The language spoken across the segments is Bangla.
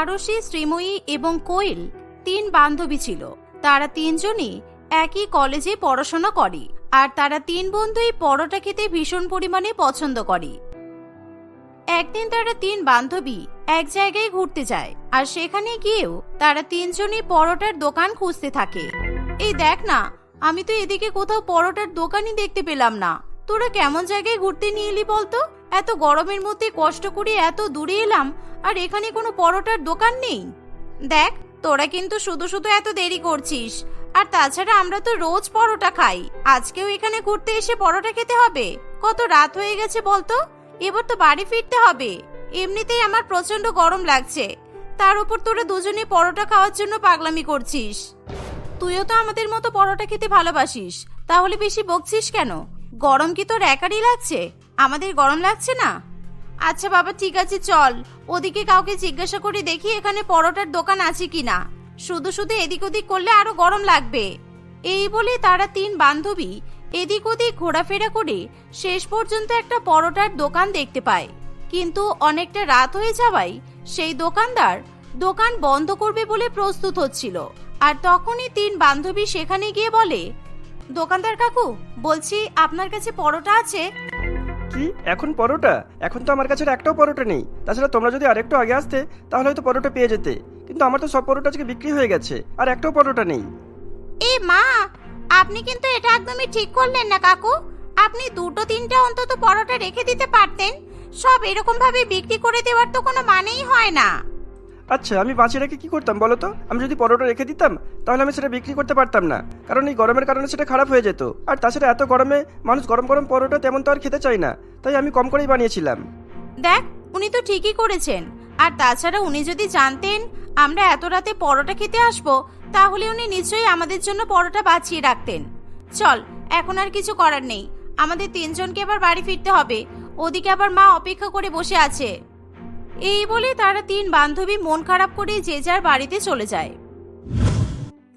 আরশি শ্রীময়ী এবং কোয়েল তিন বান্ধবী ছিল। তারা তিনজনই একই কলেজে পড়াশোনা করে আর তারা তিন বন্ধুই পরোটা খেতে ভীষণ পরিমাণে পছন্দ করে। একদিন তারা তিন বান্ধবী এক জায়গায় ঘুরতে যায় আর সেখানে গিয়েও তারা তিনজনই পরোটার দোকান খুঁজতে থাকে। এই দেখ না, আমি তো এদিকে কোথাও পরোটার দোকানই দেখতে পেলাম না। তোরা কেমন জায়গায় ঘুরতে নিয়ে এলি বলতো? এত গরমের মধ্যে কষ্ট করে এত দূরে এলাম, আর এখানে কোনো পরোটার দোকান নেই। দেখ, তোরা কিন্তু শুধু শুধু এত দেরি করছিস। আর তাছাড়া আমরা তো রোজ পরোটা খাই। আজকেও এখানে ঘুরতে এসে পরোটা খেতে হবে। কত রাত হয়ে গেছে বলতো? এবার তো বাড়ি ফিরতে হবে। এমনিতেই আমার প্রচণ্ড গরম লাগছে। তার উপর তোরা দুজনে পরোটা খাওয়ার জন্য পাগলামি করছিস। তুইও তো আমাদের মতো পরোটা খেতে ভালোবাসিস। তাহলে বেশি বকছিস কেন? গরম কি তোর একারই লাগছে? আমাদের গরম লাগছে না? আচ্ছা বাবা, ঠিক আছে, চল। ওদিকে কাউকে জিজ্ঞাসা করে দেখি এখানে পরোটার দোকান আছে কিনা। শুধু শুধু এদিক ওদিক করলে আরও গরম লাগবে। এই বলে তারা তিন বান্ধবী এদিক ওদিক ঘোরাফেরা করে শেষ পর্যন্ত একটা পরোটার দোকান দেখতে পায়। কিন্তু অনেকটা রাত হয়ে যাওয়ায় সেই দোকানদার দোকান বন্ধ করবে বলে প্রস্তুত হচ্ছিল। আর তখনই তিন বান্ধবী সেখানে গিয়ে বলে, দোকানদার কাকু, বলছি আপনার কাছে পরোটা আছে? কি? এখন পরোটা? এখন তো আমার কাছে একটাও পরোটা নেই। তাছাড়া তোমরা যদি আরেকটু আগে আসতে, তাহলে হয়তো পরোটা পেয়ে যেতে। কিন্তু আমার তো সব পরোটা আজকে বিক্রি হয়ে গেছে, আর একটাও পরোটা নেই। এ মা, আপনি কিন্তু এটা একদমই ঠিক করলেন না কাকু। আপনি দুটো তিনটা অন্তত পরোটা রেখে দিতে পারতেন। সব এরকম ভাবে বিক্রি করে দেওয়ার তো কোনো মানেই হয় না। আচ্ছা আমি বাঁচিয়ে রেখে কি করতাম বলো তো? আমি যদি পরোটা রেখে দিতাম, তাহলে আমি সেটা বিক্রি করতে পারতাম না। কারণ এই গরমের কারণে সেটা খারাপ হয়ে যেত। আর তাছাড়া এত গরমে মানুষ গরম গরম পরোটা তেমন তো আর খেতে চায় না। তাই আমি কম করেই বানিয়েছিলাম। দেখ, উনি তো ঠিকই করেছেন। আর তাছাড়া উনি যদি জানতেন, আমরা এত রাতে পরোটা খেতে আসব, তাহলে উনি নিশ্চয়ই আমাদের জন্য পরোটা বাঁচিয়ে রাখতেন। চল, এখন আর কিছু করার নেই। আমাদের তিনজনকে আবার বাড়ি ফিরতে হবে। ওদিকে আবার মা অপেক্ষা করে বসে আছে। এই বলে তারা তিন বান্ধবী মন খারাপ করে যে যার বাড়িতে চলে যায়।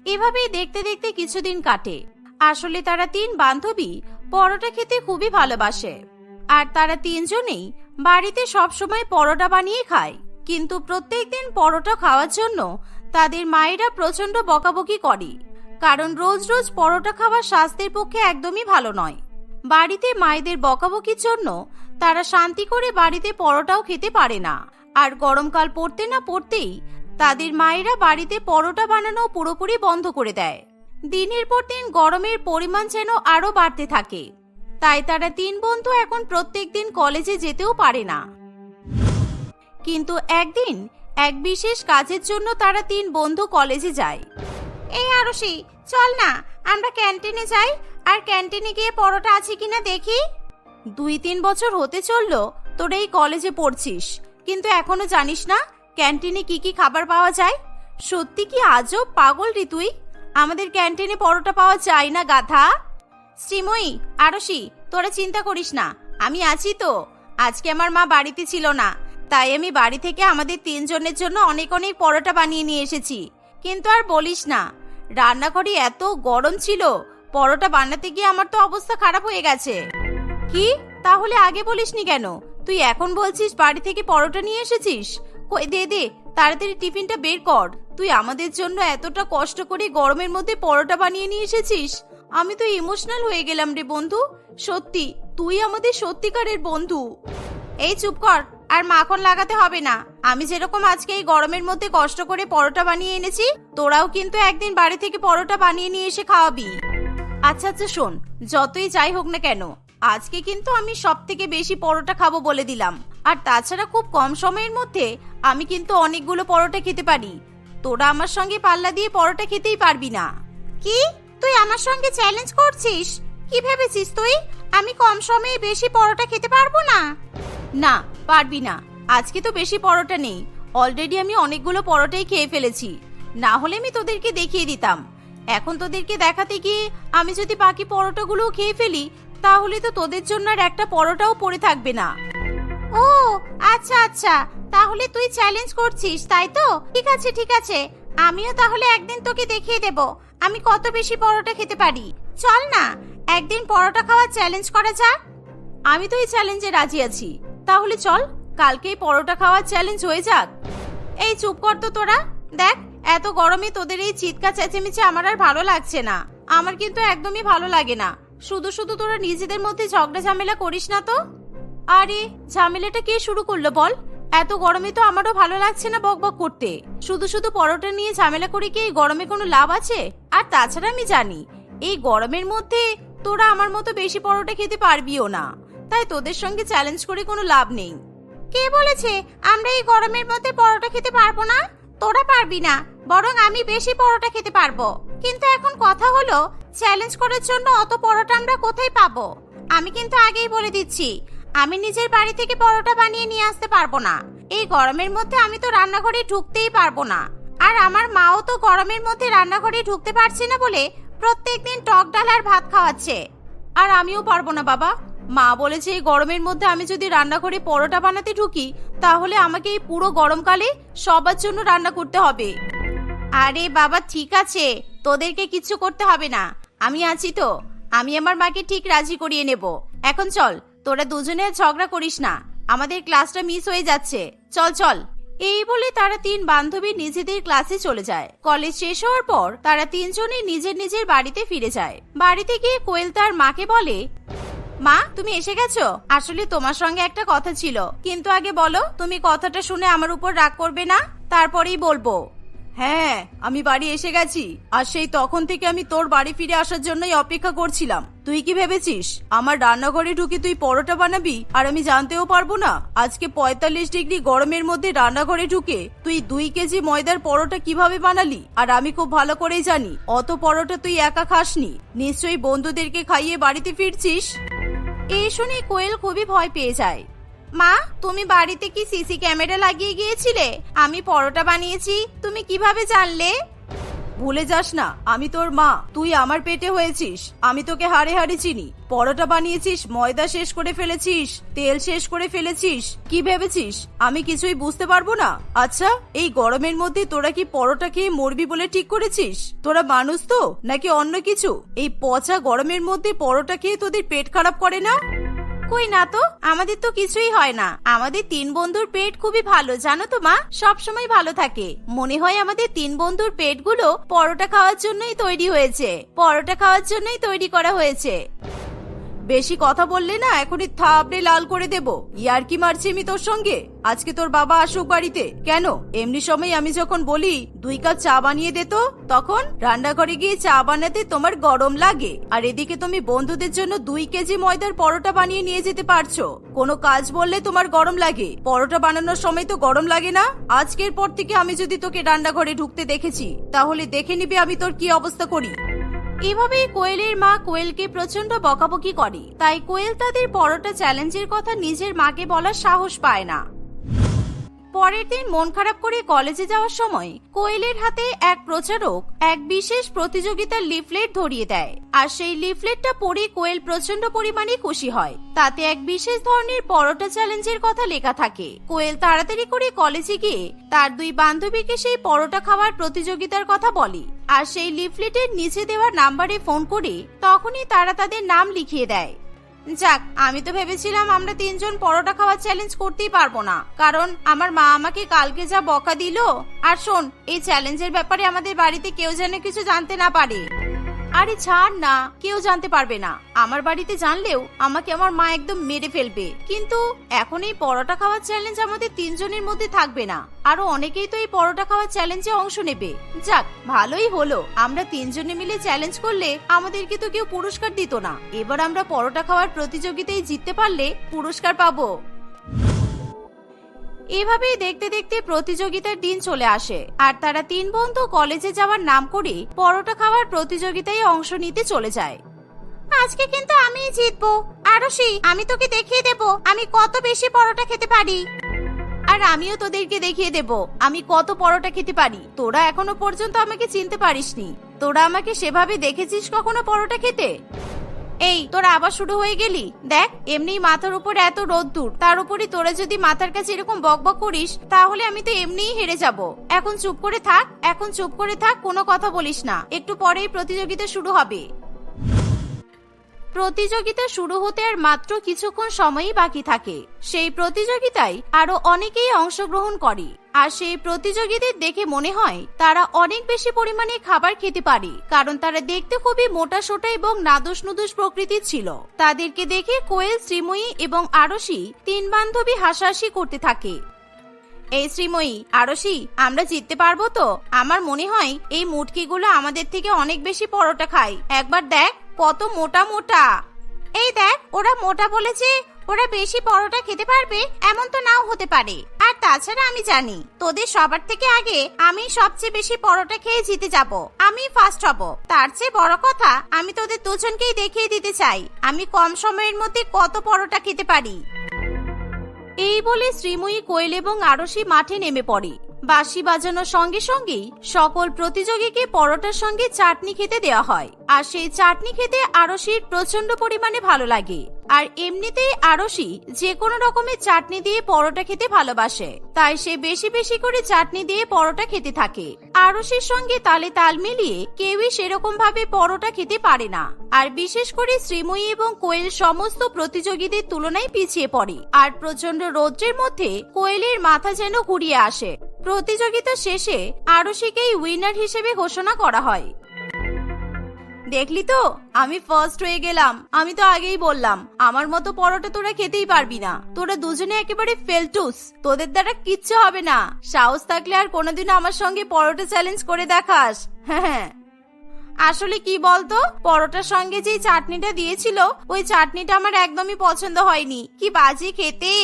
এভাবেই দেখতে দেখতে কিছুদিন কাটে। আসলে তারা তিন বান্ধবী পরোটা খেতে খুবই ভালোবাসে। আর তারা তিনজনেই বাড়িতে সবসময় পরোটা বানিয়ে খায়। কিন্তু প্রত্যেকদিন পরোটা খাওয়ার জন্য তাদের মায়েরা প্রচণ্ড বকাবকি করে। কারণ রোজ রোজ পরোটা খাওয়া স্বাস্থ্যের পক্ষে একদমই ভালো নয়। বাড়িতে মায়েদের বকাবকির জন্য তারা শান্তি করে বাড়িতে পরোটাও খেতে পারে না। আর গরমকাল পড়তে না পড়তেই তাদের মায়েরা বাড়িতে পরোটা বানানো পুরোপুরি বন্ধ করে দেয়। দিনের পর দিন গরমের পরিমাণ যেন আরও বাড়তে থাকে। তাই তারা তিন বন্ধু এখন প্রত্যেক দিন কলেজে যেতেও পারে না। কিন্তু একদিন এক বিশেষ কাজের জন্য তারা তিন বন্ধু কলেজে যায়। এই আরশি চল না, আমরা ক্যান্টিনে যাই। আর ক্যান্টিনে গিয়ে পরোটা আছে কিনা দেখি। দুই তিন বছর হতে চলল, তোর এই কলেজে পড়ছিস। কিন্তু এখনও জানিস না, ক্যান্টিনে কি কি খাবার পাওয়া যায়? সত্যি কি আজও পাগল রে তুই? আমাদের ক্যান্টিনে পরোটা পাওয়া যায় না, গাধা। শ্রীময়ী, আরশি, তোরা চিন্তা করিস না, আমি আছি তো। আজকে আমার মা বাড়িতে ছিল না, তাই আমি বাড়ি থেকে আমাদের তিনজনের জন্য অনেক অনেক পরোটা বানিয়ে নিয়ে এসেছি। কিন্তু আর বলিস না, রান্নাঘরে এত গরম ছিল, পরোটা বানাতে গিয়ে আমার তো অবস্থা খারাপ হয়ে গেছে। কি? তাহলে আগে বলিসনি কেন? তুই এখন বলছিস বাড়ি থেকে পরোটা নিয়ে এসেছিস? কই, দে দে, তাড়াতাড়ি টিফিনটা বের কর। তুই আমাদের জন্য এতটা কষ্ট করে গরমের মধ্যে পরোটা বানিয়ে নিয়ে এসেছিস। আমি তো ইমোশনাল হয়ে গেলাম রে বন্ধু। সত্যি, তুই আমাদের সত্যিকারের বন্ধু। এই চুপ কর, আর মাখন লাগাতে হবে না। আমি যেরকম আজকে এই গরমের মধ্যে কষ্ট করে পরোটা বানিয়ে এনেছি, তোরাও কিন্তু একদিন বাড়ি থেকে পরোটা বানিয়ে নিয়ে এসে খাওয়াবি। আচ্ছা আচ্ছা শোন, যতই যাই হোক না কেন আজকে কিন্তু আমি সব থেকে বেশি পরোটা খাব বলে দিলাম। আর তাছাড়া খুব কম সময়ের মধ্যে আমি কিন্তু অনেকগুলো পরোটা খেতে পারি। তোরা আমার সঙ্গে পাল্লা দিয়ে পরোটা খেতেই পারবি না। কি? তুই আমার সঙ্গে চ্যালেঞ্জ করছিস? কি ভেবেছিস তুই? আমি কম সময়ে বেশি পরোটা খেতে পারব না। না পারবি না। আজকে তো বেশি পরোটা নেই। অলরেডি আমি অনেকগুলো পরোটাই খেয়ে ফেলেছি। না হলে আমি তোদেরকে দেখিয়ে দিতাম। এখন তোদেরকে দেখাতে গিয়ে আমি যদি বাকি পরোটাগুলোও খেয়ে ফেলি তাহলে তো তোদের জন্য আর একটা পরোটাও পড়ে থাকবে না। ও আচ্ছা আচ্ছা। তাহলে তুই চ্যালেঞ্জ করছিস, তাই তো? ঠিক আছে ঠিক আছে। আমিও তাহলে একদিন তোকে দেখিয়ে দেব। আমি কত বেশি পরোটা খেতে পারি। চল না, একদিন পরোটা খাওয়ার চ্যালেঞ্জ করা যাক। আমি তো এই চ্যালেঞ্জে রাজি আছি। তাহলে চল, কালকেই পরোটা খাওয়ার চ্যালেঞ্জ হয়ে যাক। এই চুপ কর তো তোরা। দেখ, এত গরমে তোদের এই চিৎকার চেঁচেমেচে আমার আর ভালো লাগছে না। আমার কিন্তু একদমই ভালো লাগে না। শুধু শুধু তোরা নিজেদের মধ্যে ঝগড়া ঝামেলা করিস না তো? আরে, ঝামেলাটা কে শুরু করল বল? এত গরমে তো আমারও ভালো লাগছে না বকবক করতে। শুধু শুধু পরোটা নিয়ে ঝামেলা করে কি এই গরমে কোনো লাভ আছে? আর তাছাড়া আমি জানি, এই গরমের মধ্যে তোরা আমার মতো বেশি পরোটা খেতে পারবিও না। তাই তোদের সঙ্গে চ্যালেঞ্জ করে কোনো লাভ নেই। কে বলেছে আমরা এই গরমের মধ্যে পরোটা খেতে পারব না? তোরা পারবি না, বরং আমি বেশি পরোটা খেতে পারব। কিন্তু এখন কথা হলো চ্যালেঞ্জ করার জন্য অত পরোটা আমরা কোথায় পাবো? আমি কিন্তু আগেই বলে দিচ্ছি, আমি নিজের বাড়ি থেকে পরোটা বানিয়ে নিয়ে আসতে পারব না। এই গরমের মধ্যে আমি তো রান্নাঘরে ঢুকতেই পারব না। আর আমার মাও তো গরমের মধ্যে রান্নাঘরে ঢুকতে পারছে না বলে প্রত্যেকদিন টক ডাল আর ভাত খাওয়াচ্ছে। আর আমিও পারব না, বাবা। মা বলেছে এই গরমের মধ্যে আমি যদি রান্নাঘরে পরোটা বানাতে ঢুকি, তাহলে আমাকে এই পুরো গরমকালে সবার জন্য রান্না করতে হবে। আরে বাবা, ঠিক আছে। তোদেরকে কিচ্ছু করতে হবে না। আমি আছি তো। আমি আমার মাকে ঠিক রাজি করিয়ে নেব। এখন চল, তোরা দুজনে ঝগড়া করিস না। আমাদের ক্লাসটা মিস হয়ে যাচ্ছে। চল চল। এই বলে তারা তিন বান্ধবী নিজেদের ক্লাসে চলে যায়। কলেজ শেষ হওয়ার পর তারা তিনজনই নিজের নিজের বাড়িতে ফিরে যায়। বাড়িতে গিয়ে কোয়েল তার মাকে বলে, মা, তুমি এসে গেছো? আসলে তোমার সঙ্গে একটা কথা ছিল। কিন্তু আগে বলো, তুমি কথাটা শুনে আমার উপর রাগ করবে না? তারপরেই বলব। হ্যাঁ আমি বাড়ি এসে গেছি। আর সেই তখন থেকে আমি তোর বাড়ি ফিরে আসার জন্যই অপেক্ষা করছিলাম। তুই কি ভেবেছিস? আমার রান্নাঘরে ঢুকে তুই পরোটা বানাবি? আর আমি জানতেও পারব না, আজকে পঁয়তাল্লিশ ডিগ্রি গরমের মধ্যে রান্নাঘরে ঢুকে তুই দুই কেজি ময়দার পরোটা কীভাবে বানালি? আর আমি খুব ভালো করেই জানি, অত পরোটা তুই একা খাসনি। নিশ্চয়ই বন্ধুদেরকে খাইয়ে বাড়িতে ফিরছিস? এই শুনে কোয়েল খুবই ভয় পেয়ে যায়। মা, তুমি বাড়িতে কি সিসি ক্যামেরা লাগিয়ে গিয়েছিলে? আমি পরোটা বানিয়েছি, তুমি কীভাবে জানলে? ভুলে যাস না, আমি তোর মা, তুই আমার পেটে হয়েছিস। আমি তোকে হাড়ে হাড়ে চিনি। পরোটা বানিয়েছিস, ময়দা শেষ করে ফেলেছিস, তেল শেষ করে ফেলেছিস। কি ভেবেছিস? আমি কিছুই বুঝতে পারব না। আচ্ছা এই গরমের মধ্যে তোরা কি পরোটা খেয়ে মরবি বলে ঠিক করেছিস? তোরা মানুষ তো, নাকি অন্য কিছু? এই পচা গরমের মধ্যে পরোটা খেয়ে তোদের পেট খারাপ করে না? কই না তো? আমাদের তো কিছুই হয় না। আমাদের তিন বন্ধুর পেট খুবই ভালো, জানো তো মা? সব সময় ভালো থাকে। মনে হয় আমাদের তিন বন্ধুর পেটগুলো পরোটা খাওয়ার জন্যই তৈরি হয়েছে। পরোটা খাওয়ার জন্যই তৈরি করা হয়েছে। বেশি কথা বললে না এখনই থাপড়ে লাল করে দেব। ইয়ার কি মারছি আমি তোর সঙ্গে? আজকে তোর বাবা আসুক বাড়িতে। কেন? এমনি সময় আমি যখন বলি, দুই কাপ চা বানিয়ে দে তো, তখন রান্নাঘরে গিয়ে চা বানাতে তোমার গরম লাগে। আর এদিকে তুমি বন্ধুদের জন্য দুই কেজি ময়দার পরোটা বানিয়ে নিয়ে যেতে পারছ। কোনো কাজ বললে তোমার গরম লাগে। পরোটা বানানোর সময় তো গরম লাগে না। আজকের পর থেকে আমি যদি তোকে রান্নাঘরে ঢুকতে দেখেছি, তাহলে দেখে নিবি আমি তোর কি অবস্থা করি। এভাবেই কোয়েলের মা কোয়েলকে প্রচণ্ড বকাবকি করে। তাই কোয়েল তাদের পরোটা চ্যালেঞ্জের কথা নিজের মাকে বলার সাহস পায় না। পরের দিন মন খারাপ করে কলেজে যাওয়ার সময় কোয়েলের হাতে এক প্রচারক এক বিশেষ প্রতিযোগিতার লিফলেট ধরিয়ে দেয়। আর সেই লিফলেটটা পড়ে কোয়েল প্রচণ্ড পরিমাণে খুশি হয়। তাতে এক বিশেষ ধরনের পরোটা চ্যালেঞ্জের কথা লেখা থাকে। কোয়েল তাড়াতাড়ি করে কলেজে গিয়ে তার দুই বান্ধবীকে সেই পরোটা খাওয়ার প্রতিযোগিতার কথা বলে। আর সেই লিফলেটের নিচে দেওয়া নাম্বারে ফোন করে তখনই তারা তাদের নাম লিখিয়ে দেয়। যাক, আমি তো ভেবেছিলাম আমরা তিনজন পরোটা খাওয়ার চ্যালেঞ্জ করতেই পারব না। কারণ আমার মা আমাকে কালকে যা বকা দিল, আর শোন, এই চ্যালেঞ্জের ব্যাপারে আমাদের বাড়িতে কেউ যেন কিছু জানতে না পারে। আরে ছাড় না, কেউ জানতে পারবে না। আমার বাড়িতে জানলেও আমাকে আমার মা একদম মেরে ফেলবে। কিন্তু এখন এই পরোটা খাওয়ার চ্যালেঞ্জ আমাদের তিনজনের মধ্যে থাকবে না। আরও অনেকেই তো এই পরোটা খাওয়ার চ্যালেঞ্জে অংশ নেবে। যাক, ভালোই হলো। আমরা তিনজনে মিলে চ্যালেঞ্জ করলে আমাদেরকে তো কেউ পুরস্কার দিত না। এবার আমরা পরোটা খাওয়ার প্রতিযোগিতায় জিততে পারলে পুরস্কার পাবো। এভাবেই দেখতে দেখতে প্রতিযোগিতার দিন চলে আসে। আর তারা তিন বন্ধু কলেজে যাওয়ার নাম করে পরোটা খাওয়ার প্রতিযোগিতায় অংশ নিতে চলে যায়। আজকে কিন্তু আমিই জিতবো। আরশি আমি তোকে দেখিয়ে দেব, আমি কত বেশি পরোটা খেতে পারি। আর আমিও তোদেরকে দেখিয়ে দেব, আমি কত পরোটা খেতে পারি। তোরা এখনও পর্যন্ত আমাকে চিনতে পারিসনি। তোরা আমাকে সেভাবে দেখেছিস কখনো পরোটা খেতে? এই, তোরা আবার শুরু হয়ে গেলি? দেখ এমনি মাথার উপর এত রোদ্দুর। তার উপরই তোরা যদি মাথার কাছে এরকম বকবক করিস, তাহলে আমি তো এমনিই হেরে যাব। এখন চুপ করে থাক, এখন চুপ করে থাক, কোনো কথা বলিস না। একটু পরেই প্রতিযোগিতা শুরু হবে। প্রতিযোগিতা শুরু হতে আর মাত্র কিছুক্ষণ সময়ই বাকি থাকে। সেই প্রতিযোগিতায় আরও অনেকেই অংশগ্রহণ করে। আর সেই প্রতিযোগীদের দেখে মনে হয়, তারা অনেক বেশি পরিমাণে খাবার খেতে পারে, কারণ তারা দেখতে খুবই মোটা সোটা এবং নাদুস নুদুস প্রকৃতির ছিল। তাদেরকে দেখে কোয়েল, শ্রীময়ী এবং আরশি তিন বান্ধবী হাসাহাসি করতে থাকে। এই শ্রীময়ী আরশি আমরা জিততে পারব তো? আমার মনে হয় এই মুটকিগুলো আমাদের থেকে অনেক বেশি পরোটা খায়। একবার দেখ। কত মোটা মোটা। এই দেখ, ওরা মোটা বলেছে ওরা বেশি পরোটা খেতে পারবে, এমন তো নাও হতে পারে। আর তাছাড়া আমি জানি, তোদের সবার থেকে আগে আমি সবচেয়ে বেশি পরোটা খেয়ে জিতে যাব। আমি ফার্স্ট হব। তার চেয়ে বড় কথা, আমি তোদের দুজনকেই দেখিয়ে দিতে চাই। আমি কম সময়ের মধ্যে কত পরোটা খেতে পারি। এই বলে শ্রীময়ী কোয়েল এবং আরশি মাঠে নেমে পড়ে। বাঁশি বাজানোর সঙ্গে সঙ্গেই সকল প্রতিযোগীকে পরোটার সঙ্গে চাটনি খেতে দেওয়া হয়। আর সেই চাটনি খেতে আরশির প্রচণ্ড পরিমাণে ভালো লাগে। আর এমনিতেই আরশি যে কোনো রকমের চাটনি দিয়ে পরোটা খেতে ভালোবাসে, তাই সে বেশি বেশি করে চাটনি দিয়ে পরোটা খেতে থাকে। আরশির সঙ্গে তালে তাল মিলিয়ে কেউই সেরকম ভাবে পরোটা খেতে পারে না। আর বিশেষ করে শ্রীময়ী এবং কোয়েল সমস্ত প্রতিযোগীদের তুলনায় পিছিয়ে পড়ে। আর প্রচণ্ড রৌদ্রের মধ্যে কোয়েলের মাথা যেন ঘুরিয়ে আসে। প্রতিযোগিতা শেষে আরশিকেই উইনার হিসেবে ঘোষণা করা হয়। দেখলি তো? আমি ফার্স্ট হয়ে গেলাম। আমি তো আগেই বললাম, আমার মতো পরোটা তোরা খেতেই পারবি না। তোরা দুজনে একেবারে ফেলটুস তোদের দ্বারা কিচ্ছু হবে না। সাহস থাকলে আর কোনোদিনও আমার সঙ্গে পরোটা চ্যালেঞ্জ করে দেখাস। হ্যাঁ আসলে কি বলতো? পরোটার সঙ্গে যে চাটনিটা দিয়েছিল, ওই চাটনিটা আমার একদমই পছন্দ হয়নি। কি বাজে খেতে!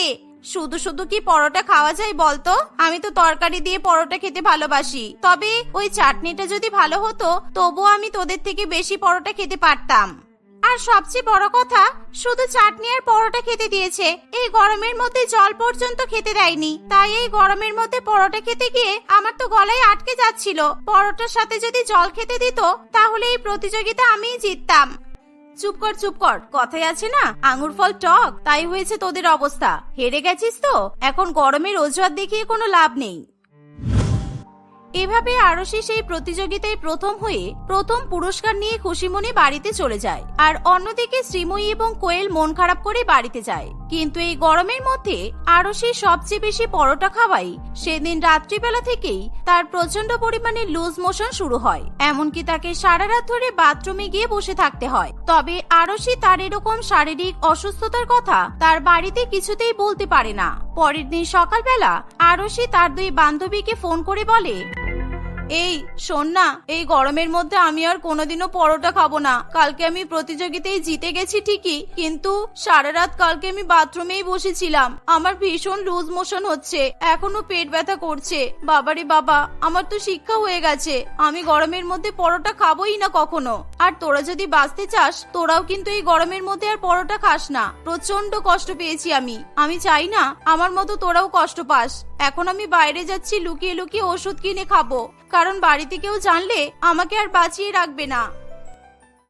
শুধু শুধু কি পরোটা খাওয়া যায় বলতো? আমি তো তরকারি দিয়ে পরোটা খেতে ভালোবাসি। তবে ওই চাটনিটা যদি ভালো হতো, তবুও আমি তোদের থেকে বেশি পরোটা খেতে পারতাম। আর সবচেয়ে বড় কথা, শুধু চাটনি আর পরোটা খেতে দিয়েছে। এই গরমের মধ্যে জল পর্যন্ত খেতে দেয়নি। তাই এই গরমের মধ্যে পরোটা খেতে গিয়ে আমার তো গলায় আটকে যাচ্ছিল। পরোটার সাথে যদি জল খেতে দিত, তাহলে এই প্রতিযোগিতা আমিই জিততাম। চুপ কর চুপ কর। কথাই আছে না, আঙুর ফল টক, তাই হয়েছে তোদের অবস্থা। হেরে গেছিস তো? এখন গরমের অজুহাত দেখিয়ে কোনো লাভ নেই। এভাবে আরশি সেই প্রতিযোগিতায় প্রথম হয়ে প্রথম পুরস্কার নিয়ে খুশি মনে বাড়িতে চলে যায়। আর অন্যদিকে শ্রীময়ী এবং কোয়েল মন খারাপ করে বাড়িতে যায়। কিন্তু এই গরমের মধ্যে আরশি সবচেয়ে বেশি পরোটা খাওয়াই সেদিন রাত্রিবেলা থেকেই তার প্রচণ্ড পরিমাণে লুজ মোশন শুরু হয়। এমনকি তাকে সারা রাত ধরে বাথরুমে গিয়ে বসে থাকতে হয়। তবে আরশি তার এরকম শারীরিক অসুস্থতার কথা তার বাড়িতে কিছুতেই বলতে পারে না। পরের দিন সকালবেলা আরশি তার দুই বান্ধবীকে ফোন করে বলে এই, শোন না, এই গরমের মধ্যে আমি আর কোনোদিনও পরোটা খাব না। কালকে আমি প্রতিযোগিতায় জিতে গেছি ঠিকই, কিন্তু সারা রাত কালকে আমি বাথরুমেই বসেছিলাম। আমার ভীষণ লুজ মোশন হচ্ছে, এখনও পেট ব্যথা করছে। বাবারে বাবা, আমার তো শিক্ষা হয়ে গেছে, আমি গরমের মধ্যে পরোটা খাবোই না কখনো। আর তোরা যদি বাঁচতে চাস, তোরাও কিন্তু এই গরমের মধ্যে আর পরোটা খাস না। প্রচণ্ড কষ্ট পেয়েছি আমি। আমি চাই না, আমার মতো তোরাও কষ্ট পাস। এখন আমি বাইরে যাচ্ছি, লুকিয়ে লুকিয়ে ওষুধ কিনে খাব। কারণ বাড়িতে কেউ জানলে আমাকে আর বাঁচিয়ে রাখবে না।